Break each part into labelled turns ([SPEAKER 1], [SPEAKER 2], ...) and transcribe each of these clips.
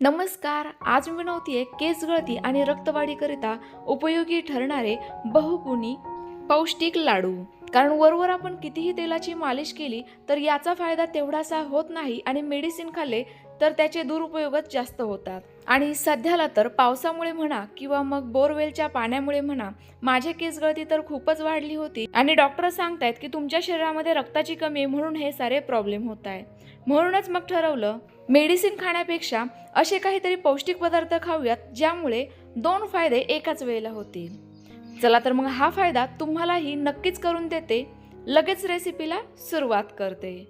[SPEAKER 1] नमस्कार आज मी बनवतीये केस गळती आणि रक्तवाढीकरिता उपयोगी ठरणारे बहुगुणी पौष्टिक लाडू. कारण वरवर आपण कितीही तेलाची मालिश केली तर याचा फायदा तेवढासा होत नाही आणि मेडिसिन खाल्ले तर त्याचे दुरुपयोगच जास्त होतात. आणि सध्याला तर पावसामुळे म्हणा किंवा मग बोरवेलच्या पाण्यामुळे म्हणा माझे केस गळती तर खूपच वाढली होती. आणि डॉक्टर सांगतायत की तुमच्या शरीरामध्ये रक्ताची कमी आहे म्हणून हे सारे प्रॉब्लेम होत आहे म्हणूनच मग ठरवलं मेडिसिन खाण्यापेक्षा असे काहीतरी पौष्टिक पदार्थ खाऊयात ज्यामुळे दोन फायदे एकाच वेळेला होतील. चला तर मग हा फायदा तुम्हालाही नक्कीच करून देते. लगेच रेसिपीला सुरुवात करते.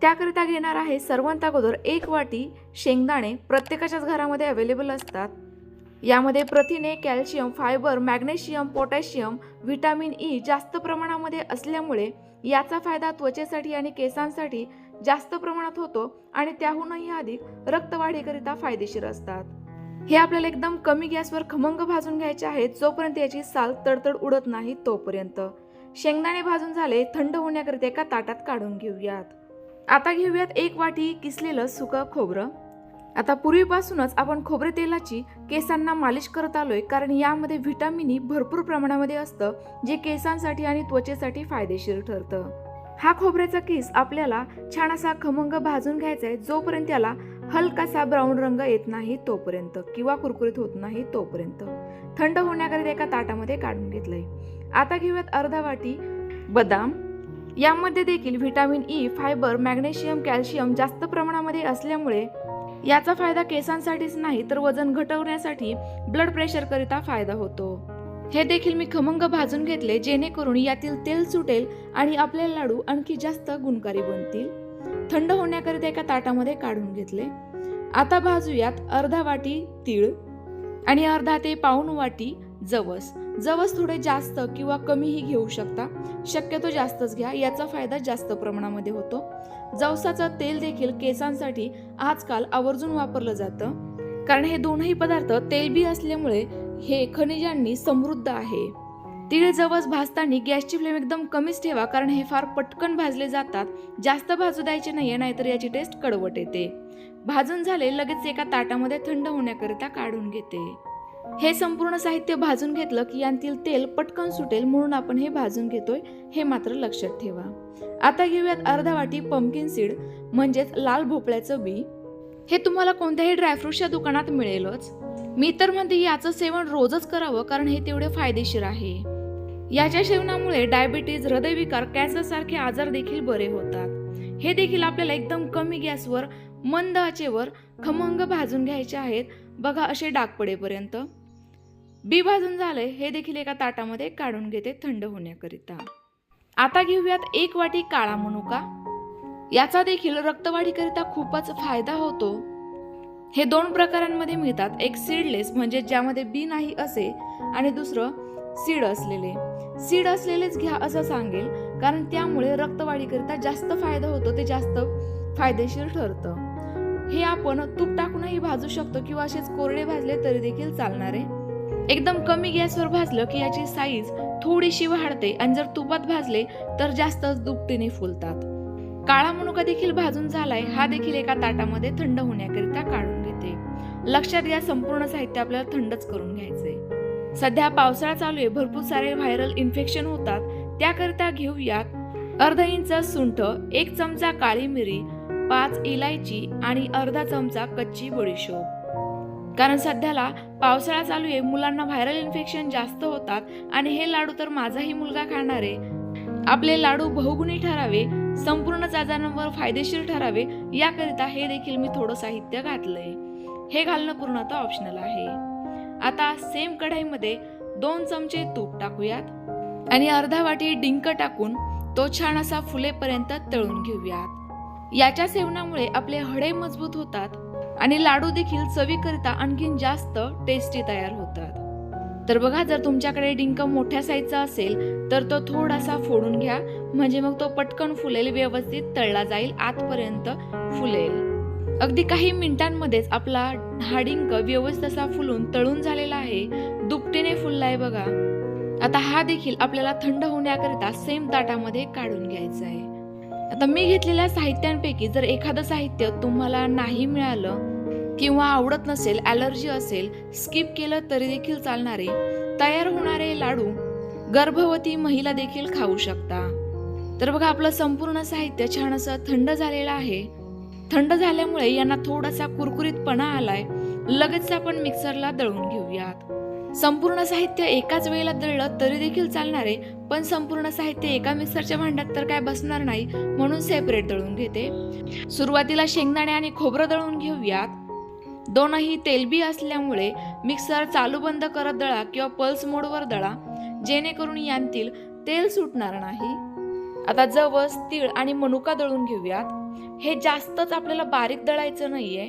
[SPEAKER 1] त्याकरिता घेणार आहे सर्वांत अगोदर एक वाटी शेंगदाणे प्रत्येकाच्याच घरामध्ये अवेलेबल असतात. यामध्ये प्रथिने calcium fibre magnesium potassium vitamin E जास्त प्रमाणामध्ये असल्यामुळे याचा फायदा त्वचेसाठी आणि केसांसाठी जास्त प्रमाणात होतो आणि त्याहूनही अधिक रक्तवाढीकरिता फायदेशीर असतात. हे आपल्याला एकदम कमी गॅसवर खमंग भाजून घ्यायचे आहेत जोपर्यंत याची साल तडतड उडत नाही तोपर्यंत. शेंगदाणे भाजून झाले थंड होण्याकरिता एका ताटात काढून घेऊयात. आता घेऊयात एक वाटी किसलेलं सुकं खोबरं. आता पूर्वीपासूनच आपण खोबरे तेलाची केसांना मालिश करत आलोय कारण यामध्ये व्हिटॅमिन ई भरपूर प्रमाणामध्ये असतं जे केसांसाठी आणि त्वचेसाठी फायदेशीर ठरतं. हा खोबऱ्याचा किस आपल्याला छान असा खमंग भाजून घ्यायचा आहे जोपर्यंत त्याला हलकासा ब्राऊन रंग येत नाही तोपर्यंत किंवा कुरकुरीत होत नाही तोपर्यंत. थंड होण्याकरिता एका ताटामध्ये काढून घेतलंय. आता घेऊयात अर्धा वाटी बदाम. यामध्ये देखील vitamin E fibre magnesium calcium जास्त प्रमाणामध्ये असल्यामुळे याचा फायदा केसांसाठीच नाही तर वजन घटवण्यासाठी ब्लड प्रेशर करिता फायदा होतो. हे देखील मी खमंग भाजून घेतले जेणेकरून यातील तेल सुटेल आणि आपले लाडू आणखी जास्त गुणकारी बनतील. थंड होण्याकरिता एका ताटामध्ये काढून घेतले. आता भाजूयात अर्धा वाटी तीळ आणि अर्धा ते पाऊण वाटी जवस. जवस थोडे जास्त किंवा कमीही घेऊ शकता. शक्यतो जास्तच घ्या. याचा फायदा जास्त प्रमाणामध्ये होतो. जवसाचं तेल देखील केसांसाठी आजकाल आवर्जून वापरलं जातं. कारण हे दोनही पदार्थ तेलबी असल्यामुळे हे खनिजांनी समृद्ध आहे. तीळ जवस भाजताना गॅसची फ्लेम एकदम कमीच ठेवा कारण हे फार पटकन भाजले जातात. जास्त भाजू द्यायचे नाहीये नाहीतर याची टेस्ट कडवट येते. भाजून झाले लगेच एका ताटामध्ये थंड होण्याकरिता काढून घेते. हे संपूर्ण साहित्य भाजून घेतलं की यांतील तेल पटकन सुटेल म्हणून आपण हे भाजून घेतोय हे मात्र लक्षात ठेवा. आता घेऊयात अर्धा वाटी पंपकिन सीड म्हणजेच लाल भोपळ्याचं बी. हे तुम्हाला कोणत्याही ड्रायफ्रूटच्या दुकानात मिळेलच. मी तर म्हणते याचं सेवन रोजच करावं कारण हे तेवढे फायदेशीर आहे. याच्या सेवनामुळे डायबिटीज हृदयविकार कॅन्सर सारखे आजार देखील बरे होतात. हे देखील आपल्याला एकदम कमी गॅसवर मंद आचेवर खमंग भाजून घ्यायचे आहेत. बघा असे डाग पडेपर्यंत. बी भाजून झाले हे देखील एका ताटामध्ये काढून घेते थंड होण्याकरिता. आता घेऊयात एक वाटी काळा मनुका. याचा देखील रक्तवाढीकरिता खूपच फायदा होतो. हे दोन प्रकारांमध्ये मिळतात. एक सीडलेस म्हणजे ज्यामध्ये बी नाही असे आणि दुसरं सीड असलेले. सीड असलेलेच घ्या असं सांगेल कारण त्यामुळे रक्तवाढीकरिता जास्त फायदा होतो ते जास्त फायदेशीर ठरतं. हे आपण तूप टाकूनही भाजू शकतो किंवा असेच कोरडे भाजले तरी देखील चालणार आहे. एकदम कमी गॅसवर भाजलं की याची साईज थोडीशी वाढते आणि जर तुपात भाजले तर जास्तच दुपटीने फुलतात. काळा मनुका देखील भाजून झालाय हा देखील एका ताटामध्ये थंड होण्याकरिता काढून घेते. लक्षात घ्या संपूर्ण साहित्य आपल्याला थंडच करून घ्यायचंय. सध्या पावसाळा चालू आहे भरपूर सारे व्हायरल इन्फेक्शन होतात. त्याकरिता घेऊयात. अर्ध इंच सुंठ एक चमचा काळी मिरी पाच इलायची आणि अर्धा चमचा कच्ची बडीशोप. कारण सध्याला पावसाळा चालू आहे मुलांना व्हायरल इन्फेक्शन जास्त होतात आणि हे लाडू तर माझाही मुलगा खाणार आहे. आपले लाडू बहुगुणी ठरावे संपूर्ण जाजांवर फायदेशीर ठरावे याकरिता हे देखील मी थोडं साहित्य घातलंय. हे घालणं पूर्णतः ऑप्शनल आहे. आता सेम कढाईमध्ये दोन चमचे तूप टाकूयात आणि अर्धा वाटी डिंक टाकून तो छान असा फुलेपर्यंत तळून घेऊयात. याच्या सेवनामुळे आपले हडे मजबूत होतात आणि लाडू देखील चवीकरिता आणखीन जास्त टेस्टी तयार होतात. तर बघा जर तुमच्याकडे डिंक मोठ्या साईजचा असेल तर तो थोडासा फोडून घ्या. म्हणजे मग तो पटकन फुलेल व्यवस्थित तळला जाईल आतपर्यंत फुलेल. अगदी काही मिनिटांमध्येच आपला हा डिंक व्यवस्थित असा फुलून तळून झालेला आहे. दुपटीने फुललाय बघा. आता हा देखील आपल्याला थंड होण्याकरिता सेम ताटामध्ये काढून घ्यायचा आहे. आता मी घेतलेल्या साहित्यांपैकी जर एखादं साहित्य तुम्हाला नाही मिळालं किंवा आवडत नसेल ॲलर्जी असेल स्किप केलं तरी देखील चालणारे तयार होणारे लाडू गर्भवती महिला देखील खाऊ शकता. तर बघा आपलं संपूर्ण साहित्य छान असं थंड झालेलं आहे. थंड झाल्यामुळे यांना थोडासा कुरकुरीतपणा आलाय. लगेच आपण मिक्सरला दळून घेऊयात. संपूर्ण साहित्य एकाच वेळेला दळलं तरी देखील चालणार आहे पण संपूर्ण साहित्य एका मिक्सरच्या भांड्यात तर काय बसणार नाही म्हणून सेपरेट दळून घेते. सुरुवातीला शेंगदाणे आणि खोबरं दळून घेऊयात. दोनही तेलबी असल्यामुळे मिक्सर चालू बंद करत दळा किंवा पल्स मोडवर दळा जेणेकरून यांतील तेल सुटणार नाही. आता जवस तीळ आणि मनुका दळून घेऊयात. हे जास्तच आपल्याला बारीक दळायचं नाहीये.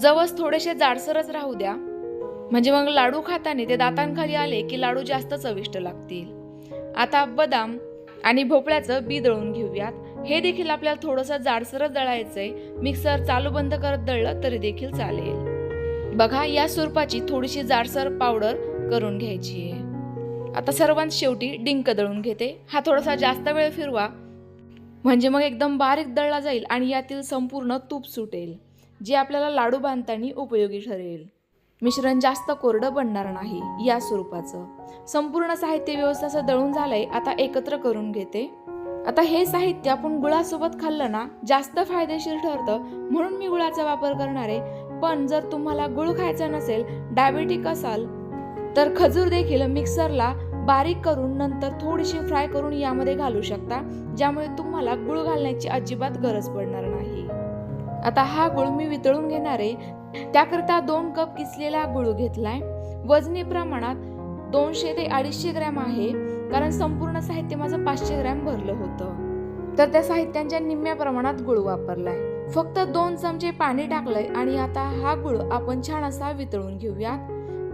[SPEAKER 1] जवस थोडेसे जाडसरच राहू द्या. म्हणजे मग लाडू खाताना ते दातांखाली आले की लाडू जास्त चविष्ट लागतील. आता बदाम आणि भोपळ्याचं बी दळून घेऊयात. हे देखील आपल्याला थोडंसं जाडसरच दळायचंय. मिक्सर चालू बंद करत दळलं तरी देखील चालेल. बघा या स्वरूपाची थोडीशी जाडसर पावडर करून घ्यायची आहे. आता सर्वांत शेवटी डिंक दळून घेते. हा थोडासा जास्त वेळ फिरवा. म्हणजे मग एकदम बारीक दळला जाईल आणि यातील संपूर्ण तूप सुटेल जे आपल्याला लाडू बांधताना उपयोगी ठरेल. मिश्रण जास्त कोरडं बनणार नाही या स्वरूपाचं. संपूर्ण साहित्य व्यवस्था असं दळून झालंय आता एकत्र करून घेते. आता हे साहित्य आपण गुळासोबत खाल्लं ना जास्त फायदेशीर ठरतं म्हणून मी गुळाचा वापर करणार. आहे पण जर तुम्हाला गुळ खायचा नसेल डायबेटिक असाल तर खजूर देखील मिक्सरला बारीक करून नंतर थोडीशी फ्राय करून यामध्ये घालू शकता ज्यामुळे तुम्हाला गुळ घालण्याची अजिबात गरज पडणार नाही. आता हा गुळ मी वितळून घेणार आहे त्याकरता दोन कप किसलेला गुळ घेतलाय. वजनी प्रमाणात दोनशे ते अडीचशे ग्रॅम आहे कारण संपूर्ण साहित्य माझं पाचशे ग्रॅम भरलं होतं. तर त्या साहित्यांच्या निम्म्या प्रमाणात गुळ वापरलाय. फक्त दोन चमचे पाणी टाकलंय आणि आता हा गुळ आपण छान असा वितळून घेऊयात.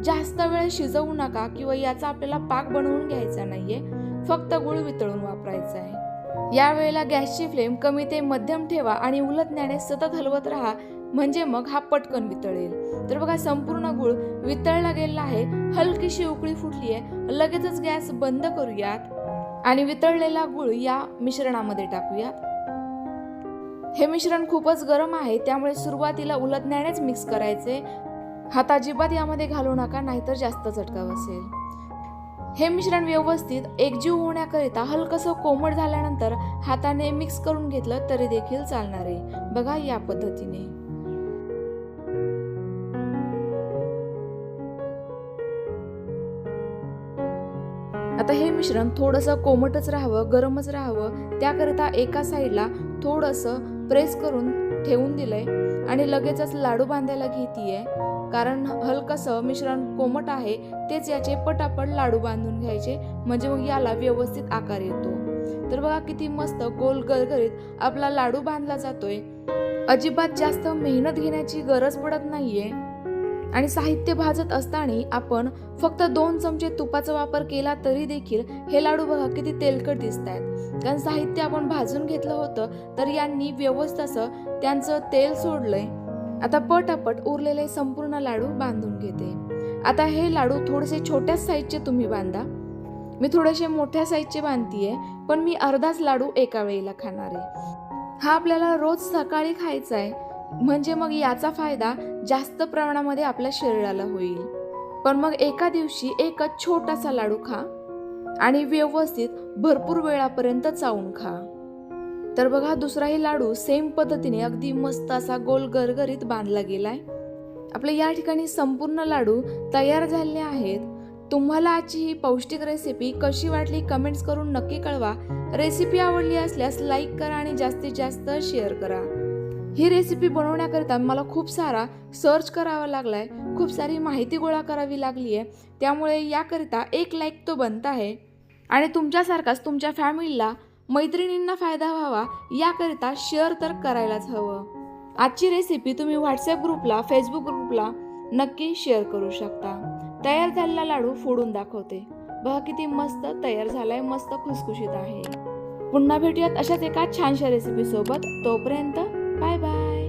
[SPEAKER 1] जास्त वेळ शिजवू नका किंवा याचा आपल्याला पाक बनवून घ्यायचा नाहीये फक्त गुळ वितळून वापरायचा आहे या वेळेला गॅसची फ्लेम कमी ते मध्यम ठेवा आणि उलटण्याने सतत हलवत राहा म्हणजे मग हा पटकन वितळेल. तर बघा संपूर्ण गुळ वितळला गेलेला आहे. हलकीशी उकळी फुटली आहे. लगेचच गॅस बंद करूयात आणि वितळलेला गुळ या मिश्रणामध्ये टाकूयात. हे मिश्रण खूपच गरम आहे त्यामुळे सुरुवातीला उलटण्यानेच मिक्स करायचे. हात अजिबात यामध्ये घालू नका नाहीतर जास्त चटका बसेल हे मिश्रण व्यवस्थित एकजीव होण्याकरिता हलकसं कोमट झाल्यानंतर हाताने मिक्स करून घेतलं तरी देखील चालणार आहे. बघा या पद्धतीने. आता हे मिश्रण थोडंसं कोमटच राहावं गरमच राहावं. त्याकरिता एका साईडला थोडंसं प्रेस करून ठेवून दिलंय आणि लगेचच लाडू बांधायला घेतीये. कारण हलकसं मिश्रण कोमट आहे तेच याचे पटापट लाडू बांधून घ्यायचे. म्हणजे मग याला व्यवस्थित आकार येतो. तर बघा किती मस्त गोल गरगरीत आपला लाडू बांधला जातोय. अजिबात जास्त मेहनत घेण्याची गरज पडत नाहीये. आणि साहित्य भाजत असताना आपण फक्त दोन चमचे तुपाचा वापर केला तरी देखील हे लाडू बघा किती तेलकट दिसत आहेत कारण साहित्य आपण भाजून घेतलं होतं तर यांनी व्यवस्थित असं त्यांचं तेल सोडलंय. आता पटापट उरलेले संपूर्ण लाडू बांधून घेते. आता हे लाडू थोडेसे छोट्या साईजचे तुम्ही बांधा. मी थोडेसे मोठ्या साईजचे बांधतीये पण मी अर्धाच लाडू एका वेळेला खाणार. आहे हा आपल्याला रोज सकाळी खायचा आहे म्हणजे मग याचा फायदा जास्त प्रमाणामध्ये आपल्या शरीराला होईल. पण मग एका दिवशी एकच छोटासा लाडू खा आणि व्यवस्थित भरपूर वेळापर्यंत चावून खा. तर बघा दुसराही लाडू सेम पद्धतीने अगदी मस्त असा गोल गरगरीत बांधला गेलाय. आपले या ठिकाणी संपूर्ण लाडू तयार झालेले आहेत. तुम्हाला आजची ही पौष्टिक रेसिपी कशी वाटली कमेंट्स करून नक्की कळवा. रेसिपी आवडली असल्यास लाईक करा आणि जास्तीत जास्त शेअर करा. ही रेसिपी बनवण्याकरिता मला खूप सारा सर्च करावा लागलाय. खूप सारी माहिती गोळा करावी लागली आहे त्यामुळे याकरिता एक लाईक तो बनत आहे. आणि तुमच्यासारखाच तुमच्या फॅमिलीला मैत्रिणींना फायदा व्हावा याकरिता शेअर तर करायलाच हवं. आजची रेसिपी तुम्ही व्हॉट्सअप ग्रुपला फेसबुक ग्रुपला नक्की शेअर करू शकता. तयार झालेला लाडू फोडून दाखवते. बघा किती मस्त तयार झालाय मस्त खुसखुशीत आहे. पुन्हा भेटूयात अशाच एका छानशा रेसिपी सोबत. तोपर्यंत Bye bye.